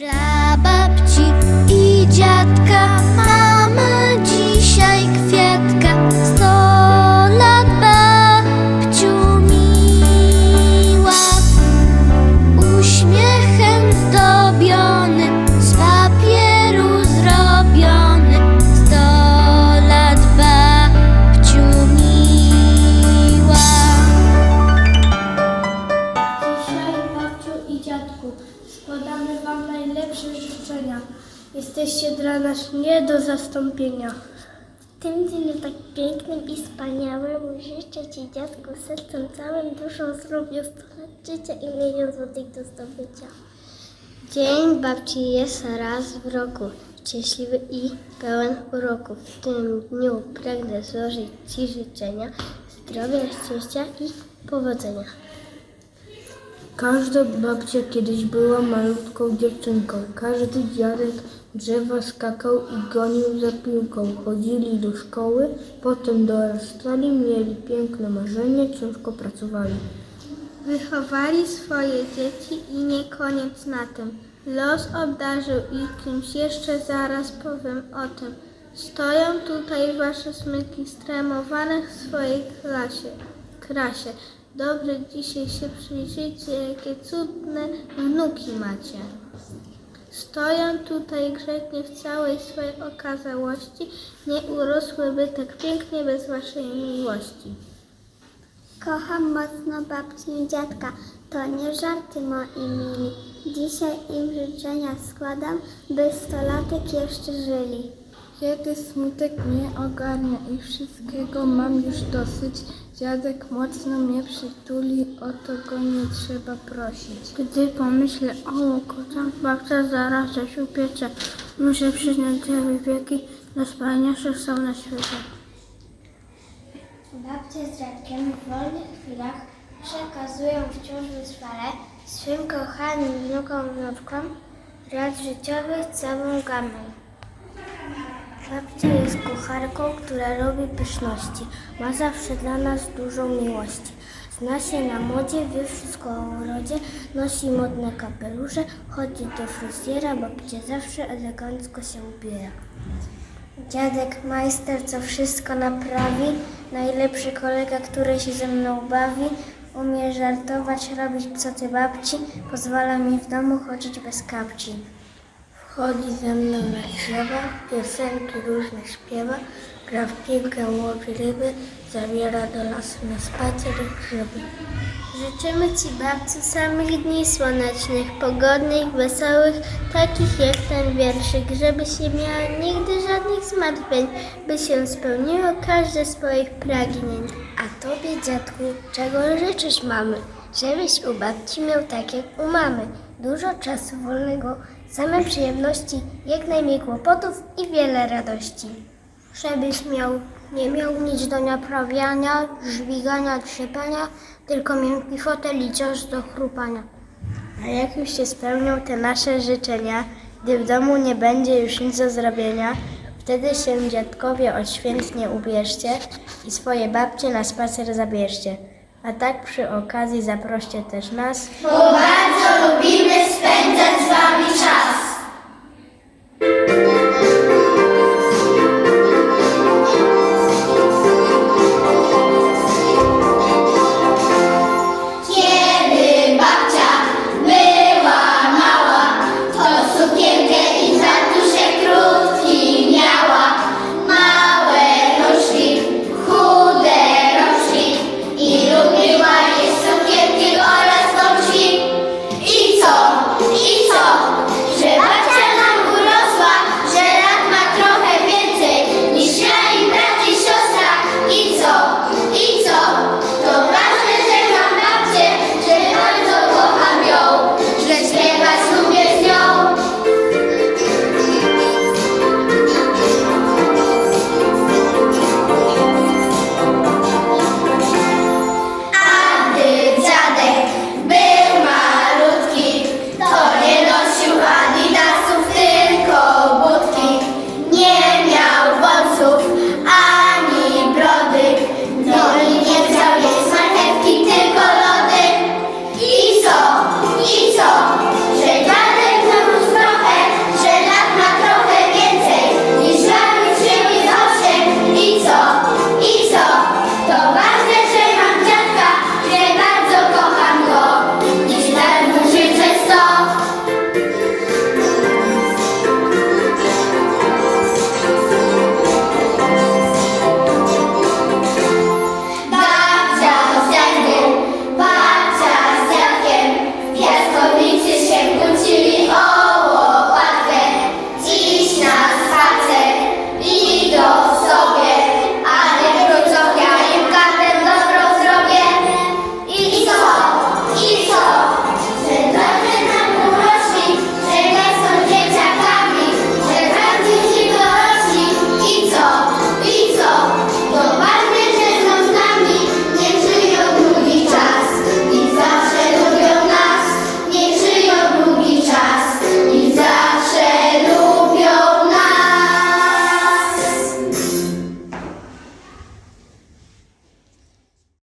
Dla babci i dziadka Jesteście dla nas nie do zastąpienia. W tym dniu tak pięknym i wspaniałym życzę Ci, dziadku, sercem całym, duszą lat życia i milion złotych do zdobycia. Dzień babci jest raz w roku, szczęśliwy i pełen uroku. W tym dniu pragnę złożyć Ci życzenia zdrowia, szczęścia i powodzenia. Każda babcia kiedyś była malutką dziewczynką. Każdy dziadek drzewa skakał i gonił za piłką. Chodzili do szkoły, potem dorastali, mieli piękne marzenie, ciężko pracowali. Wychowali swoje dzieci i nie koniec na tym. Los obdarzył ich kimś jeszcze zaraz powiem o tym. Stoją tutaj wasze smyki stremowane w swojej klasie, krasie. Dobrze dzisiaj się przyjrzyjcie, jakie cudne wnuki macie. Stoją tutaj grzecznie w całej swojej okazałości, nie urosłyby tak pięknie bez waszej miłości. Kocham mocno babcię i dziadka, to nie żarty moi mili. Dzisiaj im życzenia składam, by stolatek jeszcze żyli. Kiedy smutek mnie ogarnia i wszystkiego mam już dosyć, dziadek mocno mnie przytuli, o to go nie trzeba prosić. Gdy pomyślę o łokotach, babcia zaraz coś upiecze. Muszę przyznać, że wieki najwspanialsze są na świecie. Babcie z dziadkiem w wolnych chwilach przekazują wciąż wytrwale swym kochanym wnukom wnuczkom rad życiowych całą gamę. Babcia jest kucharką, która robi pyszności. Ma zawsze dla nas dużo miłości. Zna się na modzie, wie wszystko o urodzie, nosi modne kapelusze, chodzi do fryzjera, babcia zawsze elegancko się ubiera. Dziadek majster, co wszystko naprawi, najlepszy kolega, który się ze mną bawi, umie żartować, robić psoty babci, pozwala mi w domu chodzić bez kapci. Wchodzi ze mną na drzewa, piosenki różne śpiewa, gra w piłkę, łowi ryby, zabiera do lasu na spacer grzyby. Życzymy Ci, babci, samych dni słonecznych, pogodnych, wesołych, takich jak ten wierszyk, żebyś nie miała nigdy żadnych zmartwień, by się spełniło każde z swoich pragnień. A Tobie, dziadku, czego życzyć mamy? Żebyś u babci miał tak jak u mamy. Dużo czasu wolnego, same przyjemności, jak najmniej kłopotów i wiele radości. Żebyś miał, nie miał nic do naprawiania, żwigania, trzypania, tylko miękki fotel i ciąż do chrupania. A jak już się spełnią te nasze życzenia, gdy w domu nie będzie już nic do zrobienia, wtedy się dziadkowie odświętnie ubierzcie i swoje babcie na spacer zabierzcie. A tak przy okazji zaproście też nas, Bardzo lubimy spędzać z Wami